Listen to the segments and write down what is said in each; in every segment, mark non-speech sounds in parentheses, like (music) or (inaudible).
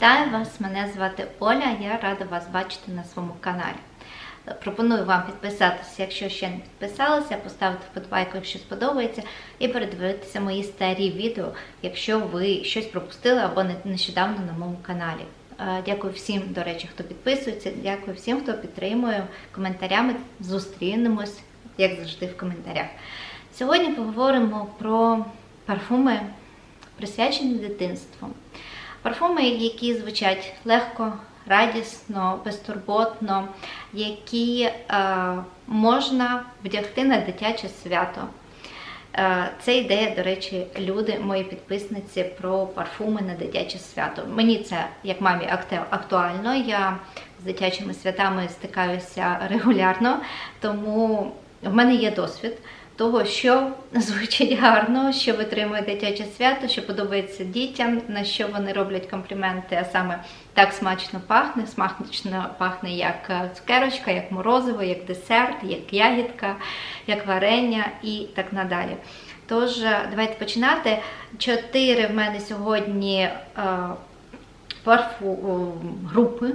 Вітаю вас! Мене звати Оля. Я рада вас бачити на своєму каналі. Пропоную вам підписатися, якщо ще не підписалися, поставити вподобайку, якщо сподобається, і передивитися мої старі відео, якщо ви щось пропустили або не- нещодавно на моєму каналі. Е, Дякую всім, до речі, хто підписується. Дякую всім, хто підтримує коментарями. Зустрінемось, як завжди, в коментарях. Сьогодні поговоримо про парфуми, присвячені дитинству. Парфуми, які звучать легко, радісно, безтурботно, які е, можна вдягти на дитяче свято. Е, Це ідея, до речі, люди, мої підписниці про парфуми на дитяче свято. Мені це, як мамі, актуально. Я з дитячими святами стикаюся регулярно, тому в мене є досвід того, що звучить гарно, що витримує дитяче свято, що подобається дітям, на що вони роблять компліменти, а саме так смачно пахне, смачно пахне як е, цукерочка, як морозиво, як десерт, як ягідка, як варення і так надалі. Тож, е, давайте починати. Чотири в мене сьогодні е, парфу групи.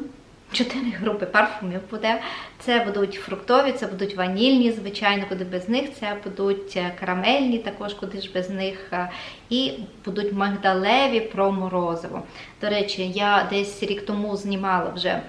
Чотири групи парфумів буде. Це будуть фруктові, це будуть ванільні, звичайно, куди без них. Це будуть е, карамельні, також куди ж без них. е, І будуть мигдалеві про морозиво. До речі, я десь рік тому знімала вже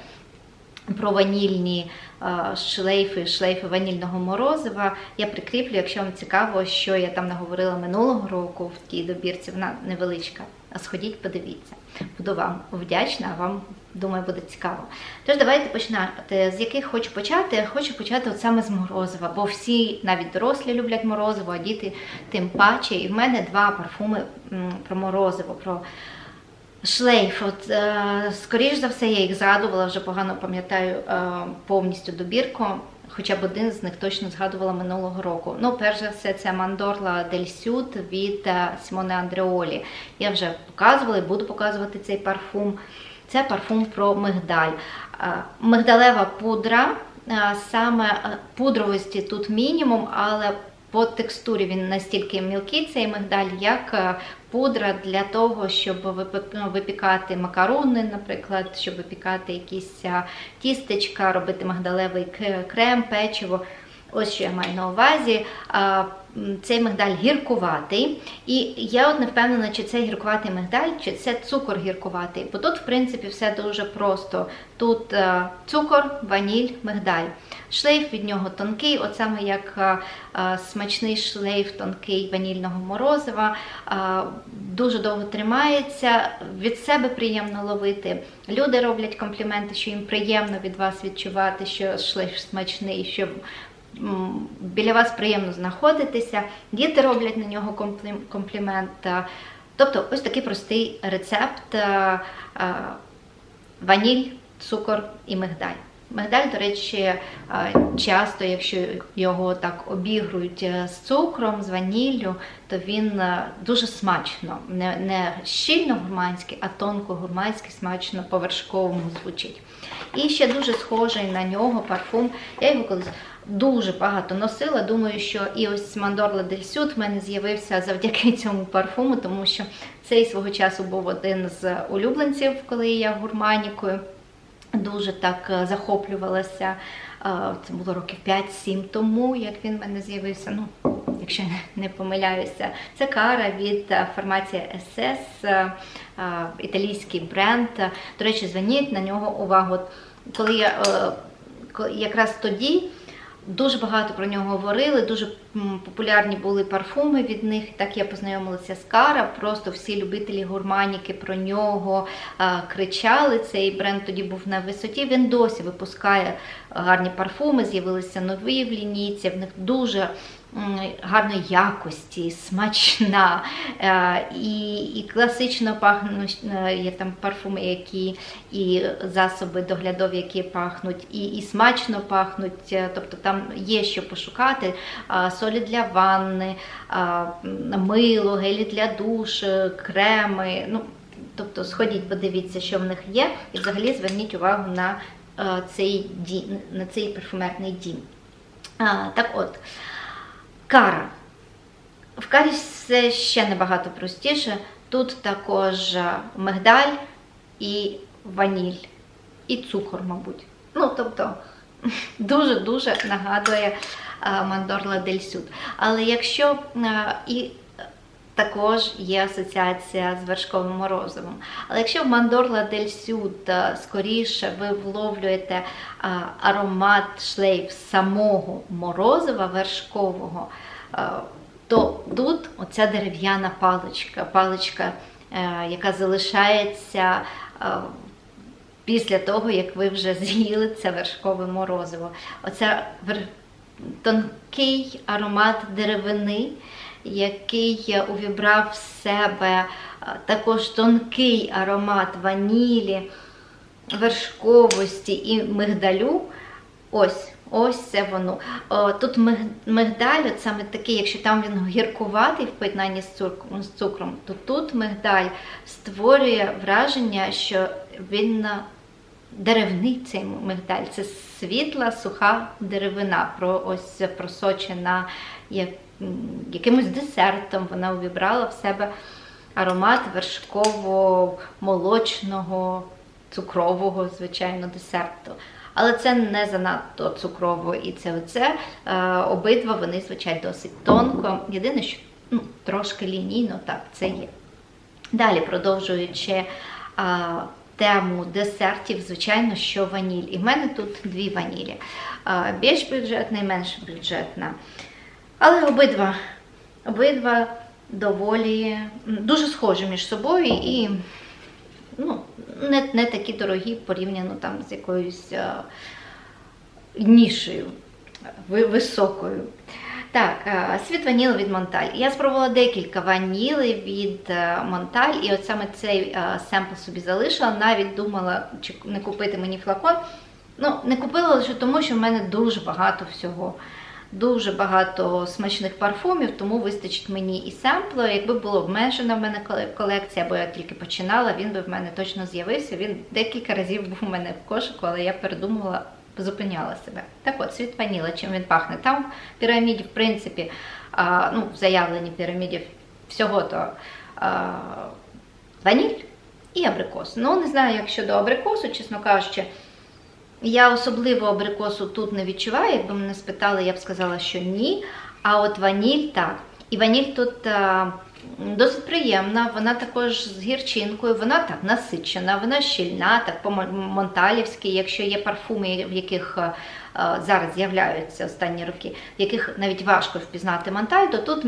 про ванільні е, шлейфи, шлейфи ванільного морозива. Я прикріплю, якщо вам цікаво, що я там наговорила минулого року в тій добірці, вона невеличка. А Сходіть, подивіться. Буду вам вдячна, вам, думаю, буде цікаво. Тож давайте починати. З яких хочу почати? Хочу почати от саме з морозива, бо всі, навіть дорослі, люблять морозиво, а діти тим паче. І в мене два парфуми про морозиво. про Шлейф, от е, скоріш за все, я їх згадувала, вже погано пам'ятаю е, повністю добірку. Хоча б один з них точно згадувала минулого року. Ну, перш за все, це Мандорла Дель Сюд від е, Сімоне Андреолі. Я вже показувала і буду показувати цей парфум. Це парфум про мигдаль. Е, Мигдалева пудра, е, саме е, пудровості тут мінімум, але по текстурі він настільки мілкий, цей мигдаль, як пудра для того, щоб ну, випікати макарони, наприклад, щоб випікати якісь тістечка, робити мигдалевий крем, печиво. Ось що я маю на увазі. Цей мигдаль гіркуватий. І я от не впевнена, чи це гіркуватий мигдаль, чи це цукор гіркуватий. Бо тут, в принципі, все дуже просто. Тут е, цукор, ваніль, мигдаль. Шлейф від нього тонкий, от саме як е, е, смачний шлейф тонкий ванільного морозива. Дуже довго тримається, від себе приємно ловити. Люди роблять компліменти, що їм приємно від вас відчувати, що шлейф смачний, що біля вас приємно знаходитися. Діти роблять на нього комплімент. Тобто, ось такий простий рецепт е, е, ваніль, цукор і мигдаль. Мигдаль, до речі, е, часто, якщо його так обігрують з цукром, з ваніллю, то він дуже смачно, не, не щільно гурманський, а тонко гурманський, смачно по вершковому звучить. І ще дуже схожий на нього парфум. Я його колись дуже багато носила. Думаю, що і ось Мандорла Дель Сюд в мене з'явився завдяки (laughs) цьому парфуму, тому що цей свого часу був один з улюбленців, коли я гурманікою дуже так е, захоплювалася. Це було років 5-7 тому, як він в мене з'явився. Ну, якщо (laughs) не- помиляюся, це кара від е, формації SS, е, італійський бренд. До речі, зверніть на нього увагу. Коли я якраз тоді. Дуже багато про нього говорили, дуже популярні були парфуми від них. Так я познайомилася з Кара. Просто всі любителі гурманіки про нього кричали. Цей бренд тоді був на висоті. Він досі випускає гарні парфуми, з'явилися нові в лінійці. В них дуже гарної якості, смачна е, і, і класично пахнуть. е, Є там парфуми, які і засоби доглядові, які пахнуть, і, і смачно пахнуть. е, Тобто там є що пошукати. Солі для ванни, мило, гелі для душ, креми. Ну, тобто сходіть, подивіться, що в них є, і взагалі зверніть увагу на цей дім, на цей парфумерний дім. А, так от, кара. В карі все ще набагато простіше. Тут також е, мигдаль і ваніль і цукор, мабуть. Ну, тобто, (laughs) дуже-дуже нагадує Мандорла дель Сюд. Але якщо і також є асоціація з вершковим морозивом. Але якщо в Мандорла дель Сюд скоріше ви вловлюєте аромат шлейф самого морозива вершкового, то тут оця дерев'яна паличка, паличка, е, яка залишається е, після того, як ви вже з'їли це вершкове морозиво. Оце тонкий аромат деревини, який увібрав в себе е, також тонкий аромат ванілі, вершковості і мигдалю. Ось, ось це воно. Тут мигдаль, от саме такий, якщо там він гіркуватий в поєднанні з цукром, то тут мигдаль створює враження, що він деревний цей мигдаль. Це світла, суха деревина, про ось просочена як, якимось десертом. Вона увібрала в себе аромат вершково-молочного, цукрового, звичайно, десерту. Але це не занадто цукрово і це оце. Е, обидва вони, звичайно, досить тонко. Єдине, що ну, трошки лінійно, так, це є. Далі, продовжуючи а, тему десертів, звичайно, що ваніль. І в мене тут дві ванілі. А, більш бюджетна і менш бюджетна. Але обидва, обидва доволі дуже схожі між собою і ну, не, не такі дорогі порівняно там з якоюсь а, нішею високою. Так, е, світ ваніли від Монталь. Я спробувала декілька ваніли від е, Монталь, і от саме цей е, семпл собі залишила. Навіть думала, чи не купити мені флакон. Ну, не купила лише тому, що в мене дуже багато всього. Дуже багато смачних парфумів, тому вистачить мені і семплу. Якби було обмежена в мене колекція, або я тільки починала, він би в мене точно з'явився. Він декілька разів був у мене в кошику, але я передумала, зупиняла себе. Так от, світ ваніла, чим він пахне. Там в піраміді, в принципі, а, ну, в заявленій піраміді всього то а, ваніль і абрикос. Ну, не знаю, як щодо абрикосу, чесно кажучи. Я особливо абрикосу тут не відчуваю. Якби мене спитали, я б сказала, що ні. А от ваніль так. І ваніль тут а, досить приємна, вона також з гірчинкою, вона так насичена, вона щільна, так по-монталівськи, якщо є парфуми, в яких а, зараз з'являються останні роки, в яких навіть важко впізнати монталь, то тут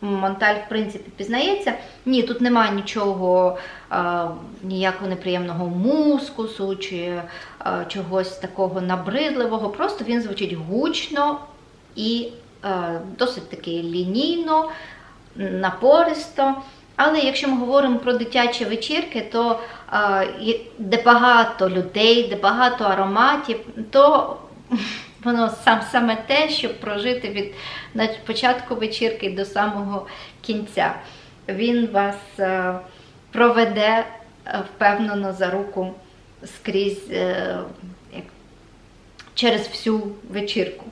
монталь, в принципі, пізнається. Ні, тут немає нічого, ніякого неприємного мускусу чи чогось такого набридливого. Просто він звучить гучно і е, досить таки лінійно, напористо. Але якщо ми говоримо про дитячі вечірки, то е, де багато людей, де багато ароматів, то воно сам саме те, щоб прожити від початку вечірки до самого кінця. Він вас е, проведе е, впевнено за руку скрізь е, через всю вечірку.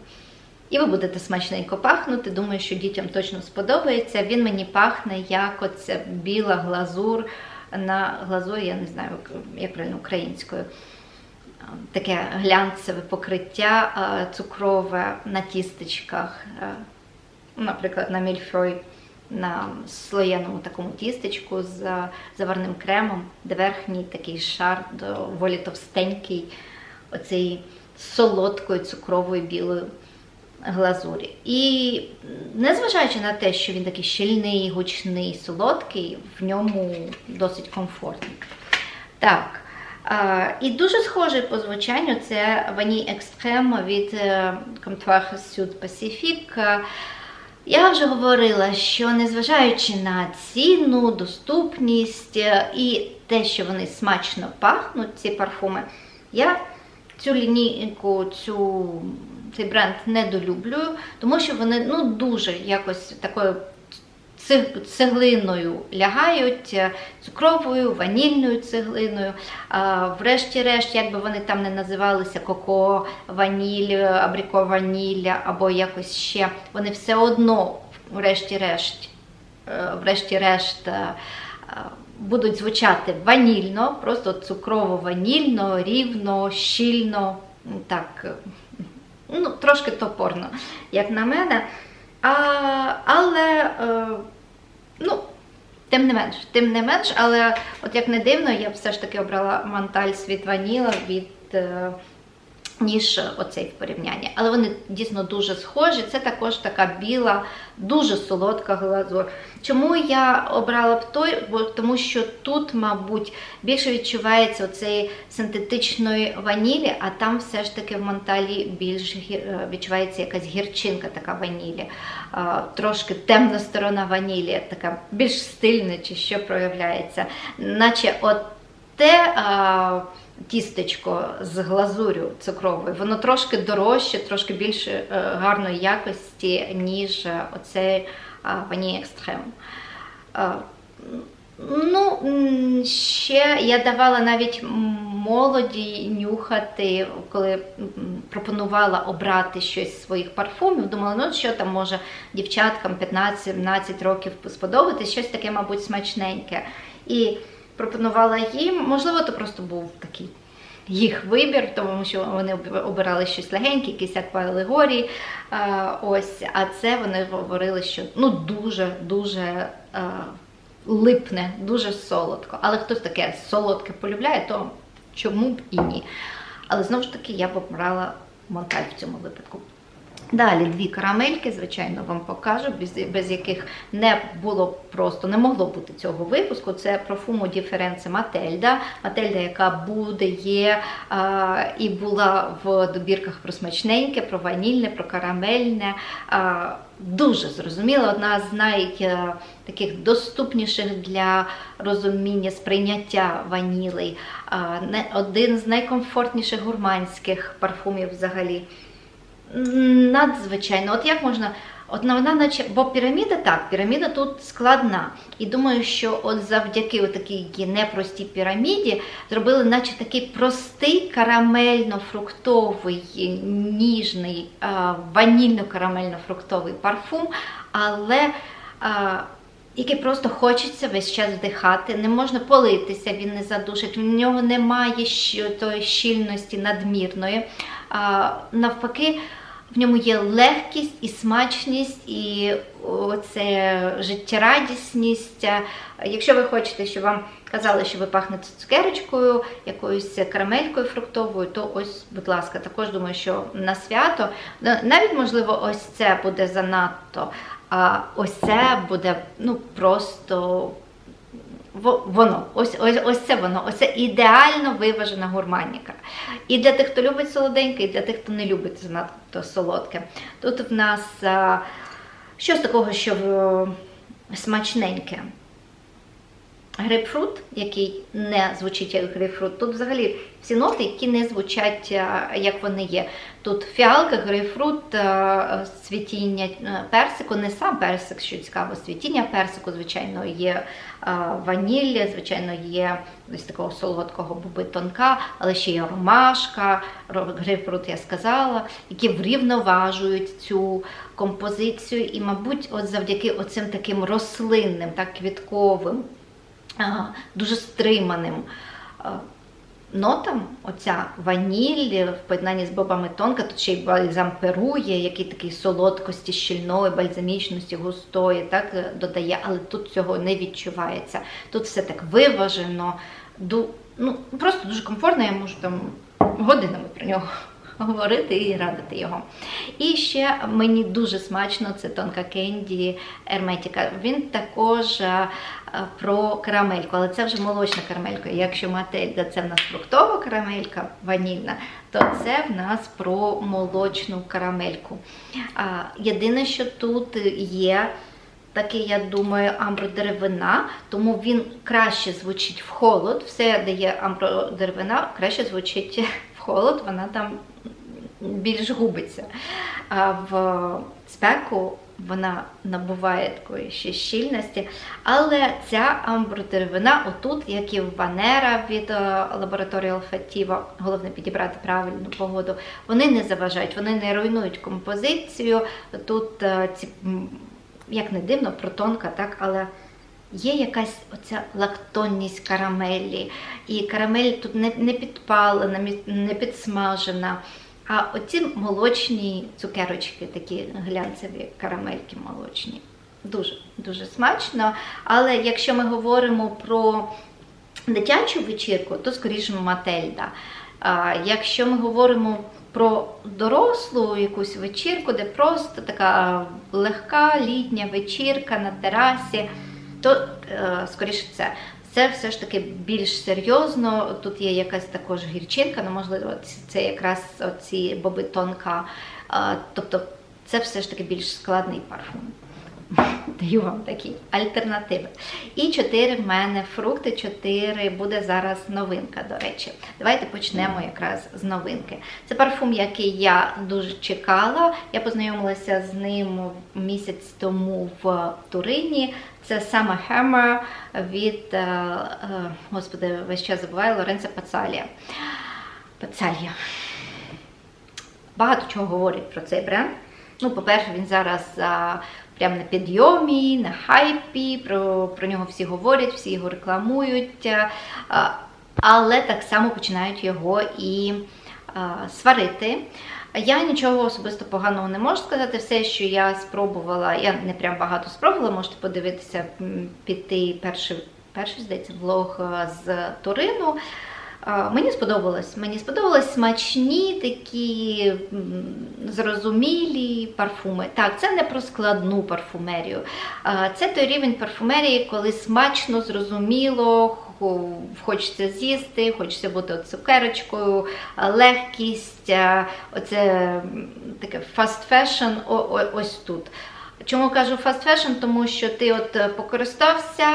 І ви будете смачненько пахнути. Думаю, що дітям точно сподобається. Він мені пахне як оця біла глазур на глазур, я не знаю, як правильно українською. Таке глянцеве покриття цукрове на тістечках, наприклад, на мільфой, на слоєному такому тістечку з заварним кремом, де верхній такий шар доволі товстенький, оцей солодкою цукровою білою глазурі. І незважаючи на те, що він такий щільний, гучний, солодкий, в ньому досить комфортно. Так. І дуже схожий по звучанню це ваній екстрем від е, Comptoir Sud Pacific. Я вже говорила, що незважаючи на ціну, доступність е, і те, що вони смачно пахнуть, ці парфуми, я цю лінійку, цю, цей бренд недолюблюю, тому що вони ну, дуже якось такою цеглиною лягають, е, цукровою, ванільною цеглиною. Врешті-решт, як би вони там не називалися, коко, ваніль, абріко ваніль або якось ще, вони все одно, врешті-решт, е, врешті-решт, е, е, будуть звучати ванільно, просто цукрово-ванільно, рівно, щільно, так, е, ну, трошки топорно, як на мене. А, але, е, ну, тим не менш, тим не менш, але от як не дивно, я все ж таки обрала манталь світ ваніла від. Е, ніж оцей в порівнянні. Але вони дійсно дуже схожі. Це також така біла, дуже солодка глазур. Чому я обрала б той? Бо тому що тут, мабуть, більше відчувається оцеї синтетичної ванілі, а там все ж таки в Монталі більш е, відчувається якась гірчинка така ванілі. Трошки темна сторона ванілі, така більш стильна чи що проявляється. Наче от те тістечко з глазурю цукровою, воно трошки дорожче, трошки більше е, гарної якості, ніж е, оцей а, ваніль екстрем. Ну, ще я давала навіть молоді нюхати, коли пропонувала обрати щось з своїх парфумів. Думала, ну що там може дівчаткам 15-17 років сподобатись, щось таке, мабуть, смачненьке. І пропонувала їм, можливо, то просто був такий їх вибір, тому що вони обирали щось легеньке, якісь аквалегорії. А, ось, а це вони говорили, що ну дуже дуже а, липне, дуже солодко. Але хтось таке солодке полюбляє, то чому б і ні. Але знову ж таки я б обрала Монталь в цьому випадку. Далі дві карамельки, звичайно, вам покажу, без, без яких не було просто, не могло бути цього випуску. Це Profumo Difference Мательда. Мательда, яка буде, є а, і була в добірках про смачненьке, про ванільне, про карамельне. А, дуже зрозуміла, одна з най, е, таких доступніших для розуміння, сприйняття ванілей, один з найкомфортніших гурманських парфумів взагалі. Надзвичайно, от як можна, от вона наче, бо піраміда так, піраміда тут складна. І думаю, що от завдяки такій непростій піраміді зробили, наче такий простий карамельно-фруктовий, ніжний, ванільно-карамельно-фруктовий парфум, але який просто хочеться весь час вдихати, не можна политися, він не задушить, в нього немає щільності надмірної. Навпаки, в ньому є легкість і смачність, і оце життєрадісність. Якщо ви хочете, щоб вам казали, що ви пахнете цукерочкою, якоюсь карамелькою фруктовою, то ось, будь ласка, також думаю, що на свято навіть можливо, ось це буде занадто. А ось це буде ну просто воно, ось, ось, ось це воно, ось це ідеально виважена гурманіка. І для тих, хто любить солоденьке, і для тих, хто не любить занадто солодке. Тут в нас а, щось такого, що е, смачненьке. Грейпфрут, який не звучить як грейпфрут. Тут взагалі всі ноти, які не звучать, як вони є. Тут фіалка, грейпфрут, а, цвітіння е, персику, не сам персик, що цікаво, цвітіння персику, звичайно, є а, ваніль, звичайно, є ось такого солодкого боби тонка, але ще є ромашка, ро- грейпфрут я сказала, які врівноважують цю композицію. І, мабуть, от завдяки оцим таким рослинним, так, квітковим дуже стриманим нотам. Оця ваніль в поєднанні з бобами тонка, тут ще й бальзам Перу є, який такий солодкості, щільної, бальзамічності, густої, так е, додає, але тут цього не відчувається. Тут все так виважено, ду, ну, просто дуже комфортно, я можу там годинами про нього говорити і радити його. І ще мені дуже смачно це тонка кенді Ерметіка. Він також е, про карамельку, але це вже молочна карамелька. Якщо мательда це в нас фруктова карамелька ванільна, то це в нас про молочну карамельку. Єдине, що тут є. Такий, я думаю, амбродеревина, тому він краще звучить в холод. Все, де є амбродеревина, краще звучить в холод, вона там більш губиться. А в спеку вона набуває такої ще щільності. Але ця амбродеревина, отут, як і в Ванера від е, лабораторії Алфатіва, головне підібрати правильну погоду, вони не заважають, вони не руйнують композицію. Тут е, ці, як не дивно, протонка, так, але є якась оця лактонність карамелі. І карамель тут не, не підпалена, не підсмажена. А оці молочні цукерочки, такі глянцеві карамельки молочні. Дуже дуже смачно. Але якщо ми говоримо про дитячу вечірку, то скоріше Мательда. А якщо ми говоримо про дорослу якусь вечірку, де просто така легка літня вечірка на терасі, то е, скоріше це. Це все ж таки більш серйозно. Тут є якась також гірчинка, ну можливо, це якраз оці боби тонка. Тобто це все ж таки більш складний парфум. (laughs) Даю вам такі альтернативи. І чотири в мене фрукти, чотири буде зараз новинка, до речі. Давайте почнемо якраз з новинки. Це парфум, який я дуже чекала. Я познайомилася з ним місяць тому в Турині. Це саме Hammer від, е, е, господи, весь час забуваю, Лоренцо Пацалія. Пацалія. Багато чого говорять про цей бренд. Ну, по-перше, він зараз а, прямо на підйомі, на хайпі, про, про нього всі говорять, всі його рекламують, але так само починають його і сварити. Я нічого особисто поганого не можу сказати. Все, що я спробувала, я не прям багато спробувала, можете подивитися, піти перший, перший здається, влог з Турину. Мені сподобалось. Мені сподобалось смачні, такі зрозумілі парфуми. Так, це не про складну парфумерію. Це той рівень парфумерії, коли смачно, зрозуміло, хочеться з'їсти, хочеться бути цукерочкою, легкість, оце таке fast fashion ось тут. Чому кажу fast fashion? Тому що ти от е, покористався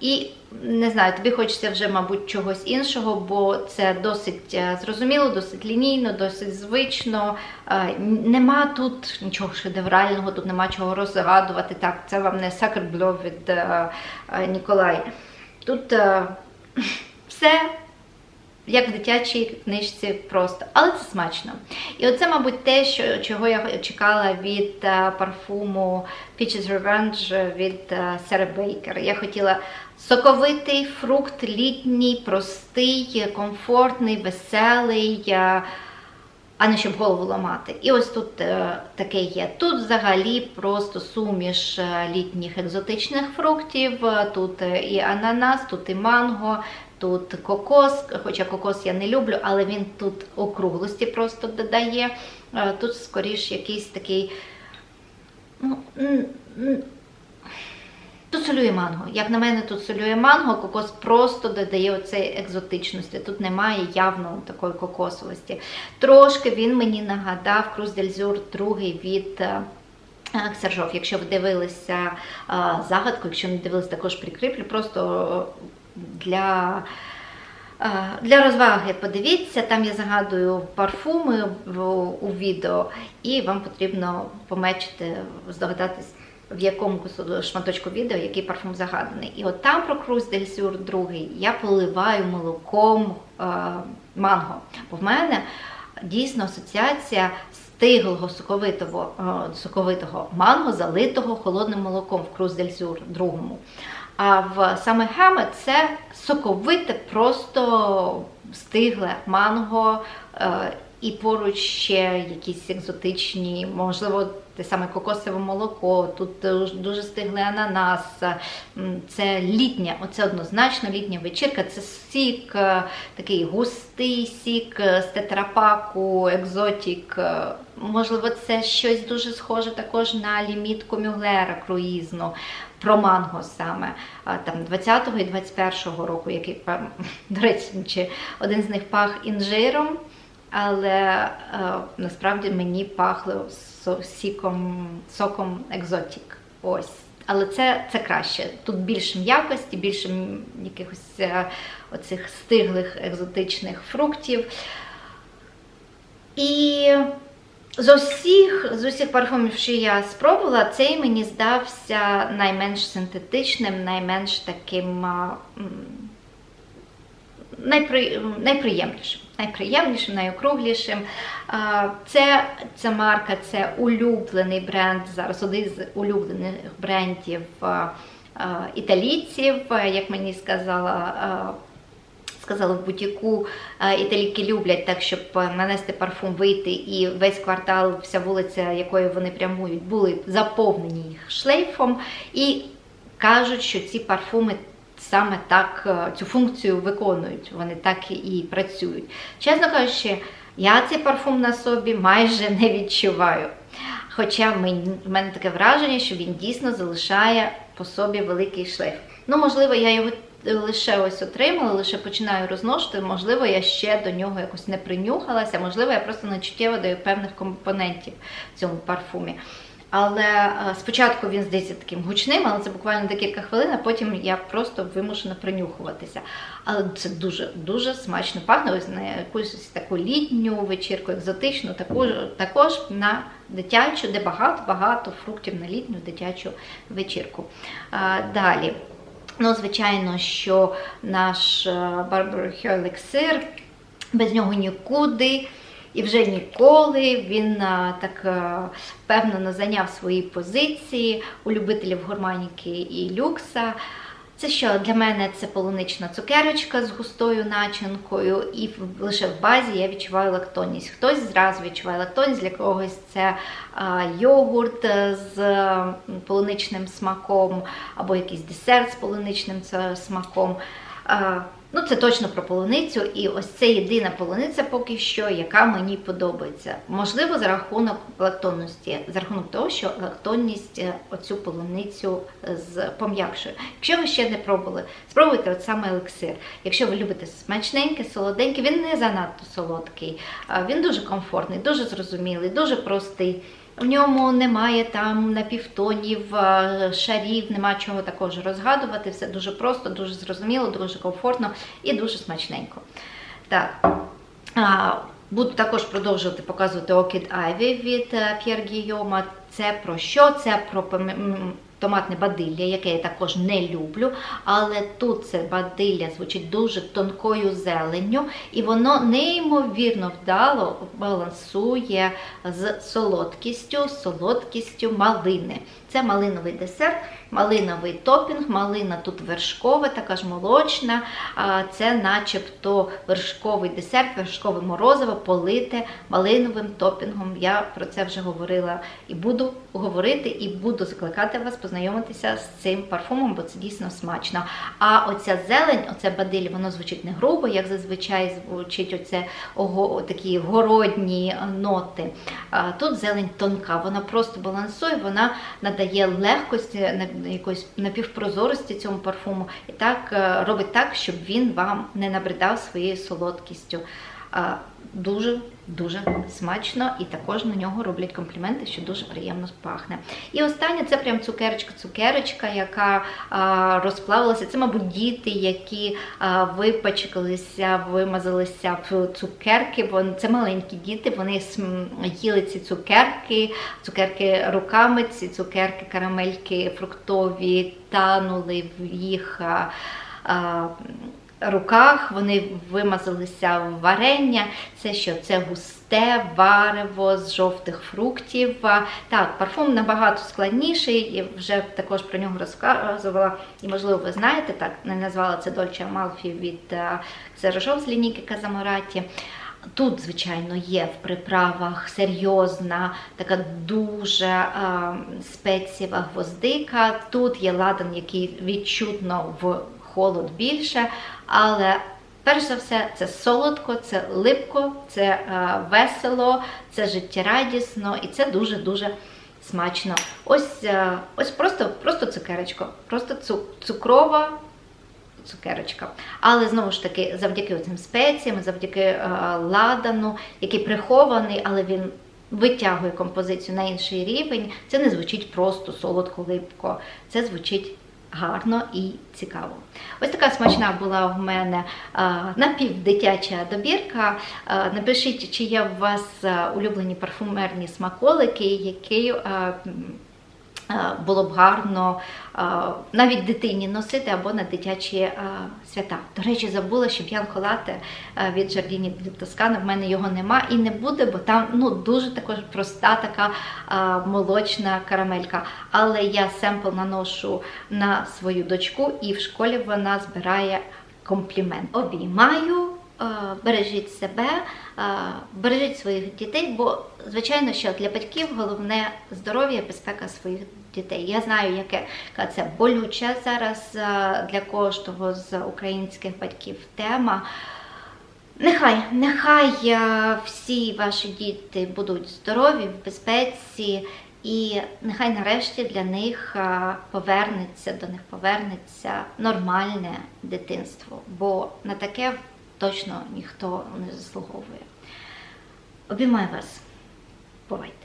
і не знаю, тобі хочеться вже, мабуть, чогось іншого, бо це досить е, зрозуміло, досить лінійно, досить звично. Е, Нема тут нічого шедеврального, тут нема чого розгадувати. Так, це вам не сакербльов від Ніколай. Тут е, (laughs) все як в дитячій книжці просто, але це смачно. І оце, мабуть, те, що, чого я чекала від е, парфуму Peaches Revenge від е, Sarah Baker. Я хотіла соковитий фрукт, літній, простий, комфортний, веселий. е, а не щоб голову ламати. І ось тут е, таке є. Тут взагалі просто суміш е, літніх екзотичних фруктів. Тут е, і ананас, тут і манго, тут кокос. Хоча кокос я не люблю, але він тут округлості просто додає. Е, Тут скоріш якийсь такий. Ну, Тут солює манго. Як на мене, тут солює манго, кокос просто додає оцеї екзотичності. Тут немає явно такої кокосовості. Трошки він мені нагадав Круз Дельзюр другий від. е, е, Ксержов, якщо ви дивилися е, загадку, якщо не дивилися, також прикріплю, просто для, для розваги подивіться, там я загадую парфуми у відео, і вам потрібно помечити, здогадатись, в якому шматочку відео який парфум загаданий. І от там про Круз Дель Сюр другий я поливаю молоком е, манго. Бо в мене дійсно асоціація стиглого соковитого, е, соковитого манго, залитого холодним молоком в Круз Дель Сюр другому. А в саме Хеме це соковите, просто стигле манго. е, І поруч ще якісь екзотичні, можливо, те саме кокосове молоко, тут дуже- стиглий ананас. Це літня, оце однозначно літня вечірка. Це сік, е, такий густий сік е, з тетрапаку, екзотік. Е, Можливо, це щось дуже схоже також на лімітку Мюглера круїзну. Про манго саме там 20-го і 21-го року, який (laughs) до речі, один з них пах інжиром, але е, насправді мені пахло со- сіком, соком екзотік. Ось. Але це, це краще. Тут більше м'якості, більше якихось е, оцих стиглих екзотичних фруктів. І з усіх, з усіх парфумів, що я спробувала, цей мені здався найменш синтетичним, найменш таким найпри, найприємнішим. Найприємнішим, найокруглішим. Це, ця марка це улюблений бренд, зараз один з улюблених брендів італійців, як мені сказала. Сказали в бутіку, італійки люблять так, щоб нанести парфум, вийти, і весь квартал, вся вулиця, якою вони прямують, були заповнені їх шлейфом. І кажуть, що ці парфуми саме так е, цю функцію виконують, вони так і працюють. Чесно кажучи, я цей парфум на собі майже не відчуваю. Хоча в мене таке враження, що він дійсно залишає по собі великий шлейф. Ну, можливо, я його лише ось отримала, лише починаю розношувати. Можливо, я ще до нього якось не принюхалася, можливо, я просто не даю певних компонентів в цьому парфумі. Але е, спочатку він здається таким гучним, але це буквально декілька хвилин, а потім я просто вимушена принюхуватися. Але це дуже дуже смачно пахне. Ось на якусь таку літню вечірку, екзотичну, таку ж- також на дитячу, де багато-багато фруктів на літню дитячу вечірку. А, далі. Ну, звичайно, що наш Барбарохіо елексир, без нього нікуди. І вже ніколи він так впевнено зайняв свої позиції у любителів гурманіки і люкса. Це що для мене це полунична цукерочка з густою начинкою, і лише в базі я відчуваю лактонність. Хтось зразу відчуває лактонність, для когось це йогурт е, з полуничним смаком, або якийсь десерт з полуничним це- смаком. Ну, це точно про полуницю, і ось це єдина полуниця поки що, яка мені подобається. Можливо, за рахунок лактонності, за рахунок того, що лактонність е, оцю полуницю е, пом'якшує. Якщо ви ще не пробували, спробуйте от саме елексир. Якщо ви любите смачненьке, солоденьке, він не занадто солодкий, він дуже комфортний, дуже зрозумілий, дуже простий. В ньому немає там напівтонів, е, шарів, нема чого також розгадувати. Все дуже просто, дуже зрозуміло, дуже комфортно і дуже смачненько. Так. Буду також продовжувати показувати Orchid Ivy від е, П'єр Гійома. Це про що? Це про томатне бадилля, яке я також не люблю. Але тут це бадилля звучить дуже тонкою зеленню, і воно неймовірно вдало балансує з солодкістю, солодкістю малини. Це малиновий десерт, малиновий топінг, малина тут вершкова, така ж молочна. Це начебто вершковий десерт, вершкове морозиво полите малиновим топінгом. Я про це вже говорила і буду говорити, і буду закликати вас познайомитися з цим парфумом, бо це дійсно смачно. А оця зелень, оце бадиль, воно звучить не грубо, як зазвичай звучить оце ого, такі городні ноти. Тут зелень тонка, вона просто балансує, вона надає легкості, якоїсь напівпрозорості цьому парфуму, і так е, робить так, щоб він вам не набридав своєю солодкістю. Дуже дуже смачно, і також на нього роблять компліменти, що дуже приємно пахне. І останнє це прям цукерочка-цукерочка, яка а, розплавилася. Це, мабуть, діти, які а, випачкалися, вимазалися в цукерки. Це маленькі діти, вони їли ці цукерки, цукерки руками, ці цукерки, карамельки фруктові танули в їх. А, а, руках, вони вимазалися в варення. Це що? Це густе варево з жовтих фруктів. Так, парфум набагато складніший, і вже також про нього розказувала. І, можливо, ви знаєте, так не назвала це Dolce Amalfi від Сережов з лінійки Казамораті. Тут, звичайно, є в приправах серйозна, така дуже е, спецієва гвоздика. Тут є ладан, який відчутно в холод більше, але перш за все це солодко, це липко, це е, весело, це життєрадісно і це дуже-дуже смачно. Ось, е, ось просто, просто цукерочко, просто цукрова цукерочка. Але знову ж таки, завдяки цим спеціям, завдяки е, ладану, який прихований, але він витягує композицію на інший рівень. Це не звучить просто солодко-липко, це звучить гарно і цікаво. Ось така смачна була в мене е, напівдитяча добірка. Е, напишіть, чи є у вас е, улюблені парфумерні смаколики, які. Е, було б гарно е, навіть дитині носити або на дитячі е, свята. До речі, забула, що б'янколате від Жардіні ді Тоскана, в мене його нема і не буде, бо там ну, дуже також проста така молочна карамелька. Але я семпл наношу на свою дочку, і в школі вона збирає комплімент. Обіймаю. Бережіть себе, бережіть своїх дітей, бо звичайно, що для батьків головне здоров'я, безпека своїх дітей. Я знаю, яке це болюча зараз для кожного з українських батьків тема. Нехай, нехай всі ваші діти будуть здорові, в безпеці, і нехай нарешті для них повернеться до них повернеться нормальне дитинство, бо на таке точно ніхто не заслуговує. Обіймаю вас. Бувайте!